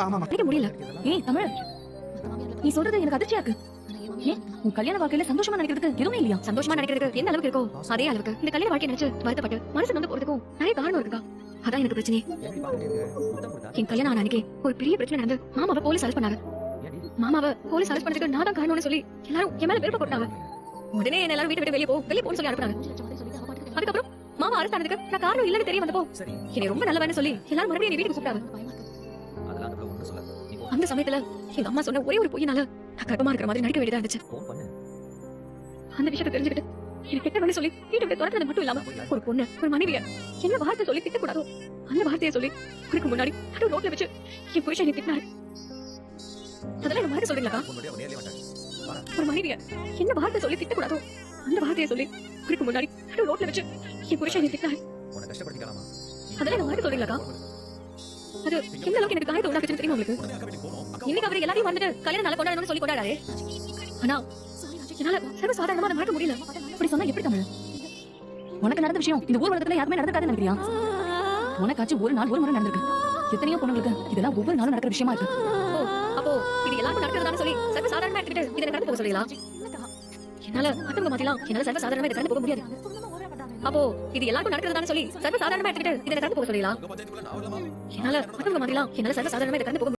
முடியல. ஏய் தமிழ். நீ சொல்றது எனக்கு அதிர்ச்சியா இருக்கு. ஏன் உன் கல்யாண வாழ்க்கையில சந்தோஷமா நினைக்கிறதுக்கு எதுவுமே இல்லையா? சந்தோஷமா நினைக்கிறதுக்கு எந்த அளவுக்கு இருக்கோ அதே அளவுக்கு இந்த கல்யாண வாழ்க்கை நினைச்சு வருத்தப்பட்டு மனசு நொந்து போறதுக்கும் நிறைய காரணம் இருக்குக்கா அதான் எனக்கு பிரச்சனை என் கல்யாணம் ஆன அன்னைக்கு ஒரு பெரிய பிரச்சனை நடந்து மாமாவை போலீஸ் அரெஸ்ட் பண்ணாங்க. மாமாவை போலீஸ் அரெஸ்ட் பண்ணதுக்கு நான் தான் காரணம்னு சொல்லி எல்லாரும் என் மேல விருப்ப போட்டாங்க. உடனே என்ன எல்லாரும் வீட்டை விட்டு வெளியே போ வெளியே போன்னு சொல்லி அனுப்புறாங்க அதுக்கப்புறம் மாமா அரெஸ்ட் ஆனதுக்கு நான் காரணம் இல்லைன்னு தெரிய வந்தப்போ என்னை ரொம்ப நல்லவன்னு சொல்லி எல்லாரும் மறுபடியும் என்னை வீட்டுக்கு கூப்பிட்டாங்க. அந்த சமயத்துல எங்க அம்மா சொன்ன ஒரே ஒரு பொய்யினால கர்ப்பமா இருக்கிற மாதிரி நடிக்க வேண்டியதா இருந்துச்சு. அந்த விஷயத்தை தெரிஞ்சுக்கிட்டு எனக்கு கெட்டவனு சொல்லி வீட்டை விட்டு துரத்துறது மட்டும் இல்லாம ஒரு பொண்ணு ஒரு மனைவிய என்ன வார்த்தை சொல்லி திட்டக்கூடாதோ அந்த வார்த்தையை சொல்லி அதுக்கு முன்னாடி நடு ரோட்ல வச்சு என் புருஷன் என்னை திட்டினாரு. அதெல்லாம் என்ன மாதிரி சொல்றீங்களா ஒரு மனைவிய என்ன வார்த்தை சொல்லி திட்டக்கூடாதோ அந்த வார்த்தையை சொல்லி அதுக்கு முன்னாடி நடு ரோட்ல வச்சு என் புருஷன் என்னை திட்டினாரு. அதெல்லாம் என்ன மாதிரி சொல்றீங்களா அது எந்த அளவுக்கு எனக்கு காயத்தை உண்டாக்குச்சுன்னு தெரியுமா உங்களுக்கு? இன்னைக்கு அவர் எல்லாரையும் வந்துட்டு கல்யாணம் நல்லா கொண்டாடணும்னு சொல்லி கொண்டாடாரு ஆனா என்னால சர்வ சாதாரணமா அதை மறக்க முடியல. அப்படி சொன்னா எப்படி தமிழ்? உனக்கு நடந்த விஷயம் இந்த ஊர் உலகத்துல யாருமே நடந்திருக்காதுன்னு நினைக்கிறியா? உனக்காச்சும் ஒரு நாள் ஒரு முறை நடந்திருக்கு. எத்தனையோ பொண்ணுங்களுக்கு இதெல்லாம் ஒவ்வொரு நாளும் நடக்கிற விஷயமா இருக்கு. அப்போ இது எல்லாருக்கும் நடக்கிறதான்னு சொல்லி சர்வ சாதாரணமா எடுத்துக்கிட்டு இதை கடந்து போக சொல்லலாம் என்னால மத்தவங்க மாதிரிலாம் என்னால சர்வ சாதாரணமா இதை கடந்து போக முடியாது. அப்போ இது எல்லாருக்கும் நடக்கிறதான்னு சொல்லி சர்வ சாதாரணமா எடுத்துக்கிட்டு இதை கடந்து போக சொல்லலாம் என்னால மற்றவங்க மாதிரிலாம் என்னால சர்வ சாதாரணமா இதை கடந்து போக